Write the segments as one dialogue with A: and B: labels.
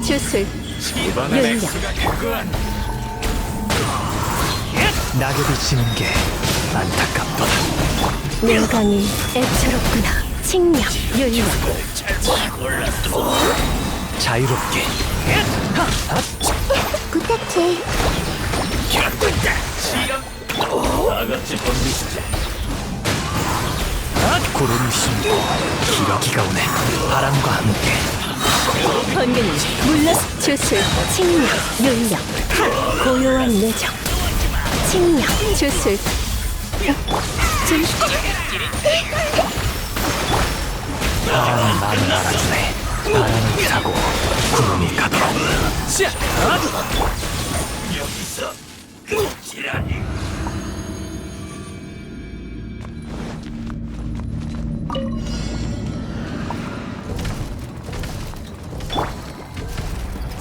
A: 주술
B: 이번엔 그거한
C: 낙엽이 지는 게 안타깝도다.
A: 내강이 애처롭구나. 칭령 윤력
C: 자유롭게.
A: 부탁해
B: 다같이 덤비시지.
C: 구름이 숨고 기러기가 오네. 바람과 함께
A: 번개는 물러서 주술 칭령 윤력. 하 고요한 내정. 칭령 주술. 좀
C: 바람이 마음을 알아주네. 바람을 타고 구름이 가도록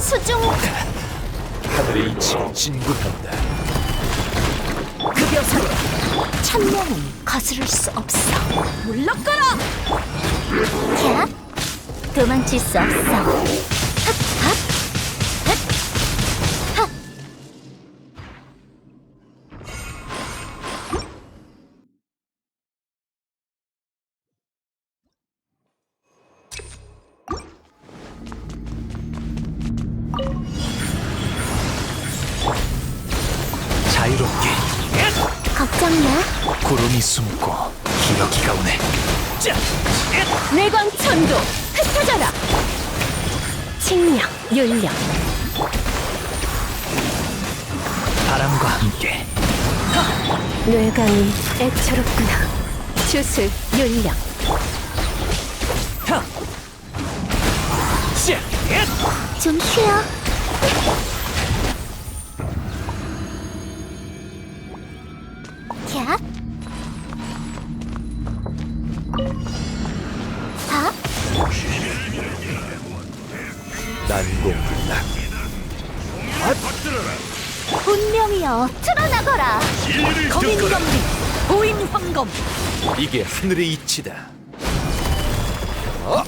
A: 수중.
B: 하늘의 이치를 진군한다.
A: 급여사로 천명은 거스를 수 없어. 물러가라! 야 도망칠 수 없어
C: 구름이 숨고 기러기가 오네.
A: 내광 천도 흩어져라! 칭령 윤령.
C: 바람과 함께.
A: 뇌강이 애처롭구나. 주술 윤령. 좀 쉬어 분명히요 드러나거라. 거민검리 보인 황검
B: 이게 하늘의 이치다.
A: 핫핫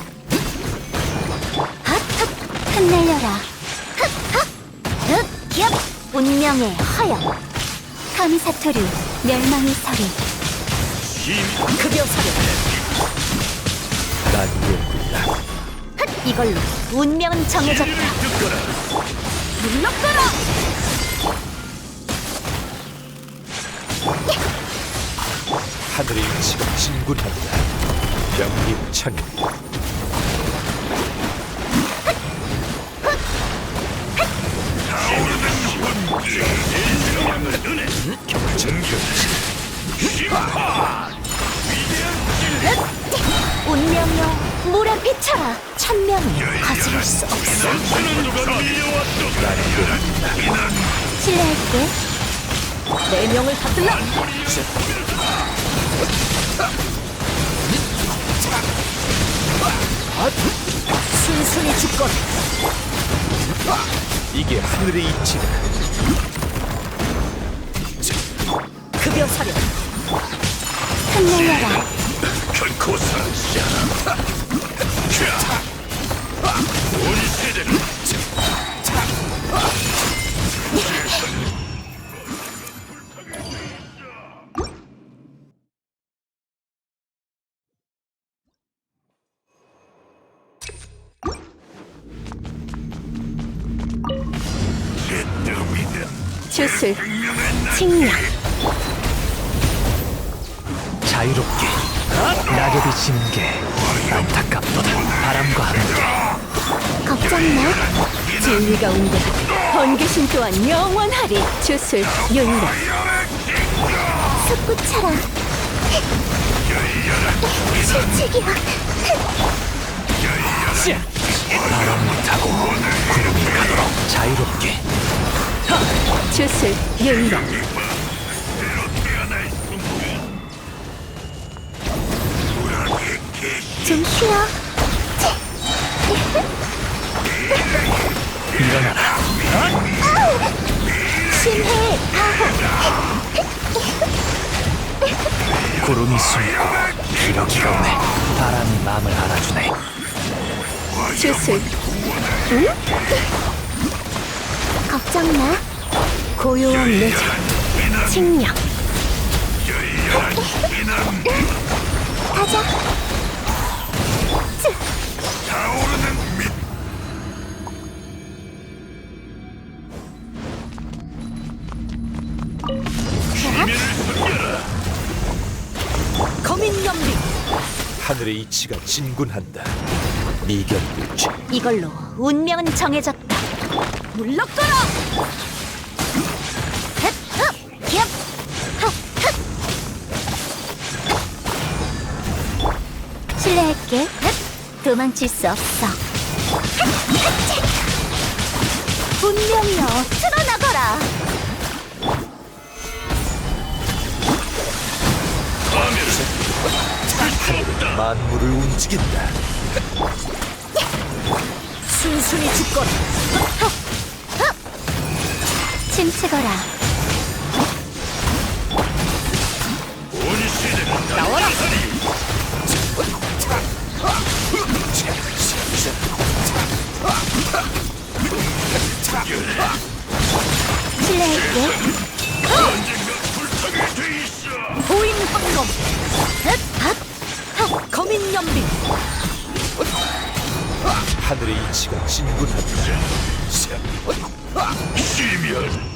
A: 흩날려라. 흑흑 흑yap 운명의 허영. 감사토류 멸망의 서리 급여 사료
B: 난공불락
A: 흑 이걸로 운명은 정해졌다. 물러가라!
B: 하늘의 이치가 진군한다. 명림천이
A: 운명여 몰아비쳐라. 천명은 거스를 수 없어. 실례할게. 내 명을 받들라 순순히 죽거라.
B: 이게 하늘의 이치다.
A: 급여 사료. 흩날려라.
B: 결코 사라지지 않아
A: 주술 칭령
C: 자유롭게 낙엽이 지는 게 안타깝도다. 바람과 함께.
A: 걱정 마. 진리가 온다 번개신 또한 영원하리. 주술 윤력 솟구쳐라. 실책이야.
C: 바람을 타고 구름이 가도록 자유롭게.
A: 주술 윤력 좀 쉬어
C: 구름이 숨고 기러기가 오네. 바람이 마음을 알아주네.
A: 주술 걱정 마. 고요한 내정, 칭령. 가자.
B: 하늘의 이치가 진군한다. 이견일지
A: 이걸로 운명은 정해졌다. 물러거라! 실례할게. 헥, 도망칠 수 없어. 치. 운명이여, 드러나거라!
B: 만물을 움직인다.
A: 순순히 죽거라. 침체거라. 나와라. 실례할게. 보인 황금. 흑, 흑, 흑, 거민 연비.
B: 하늘의 이치가 진군한다.
D: 시면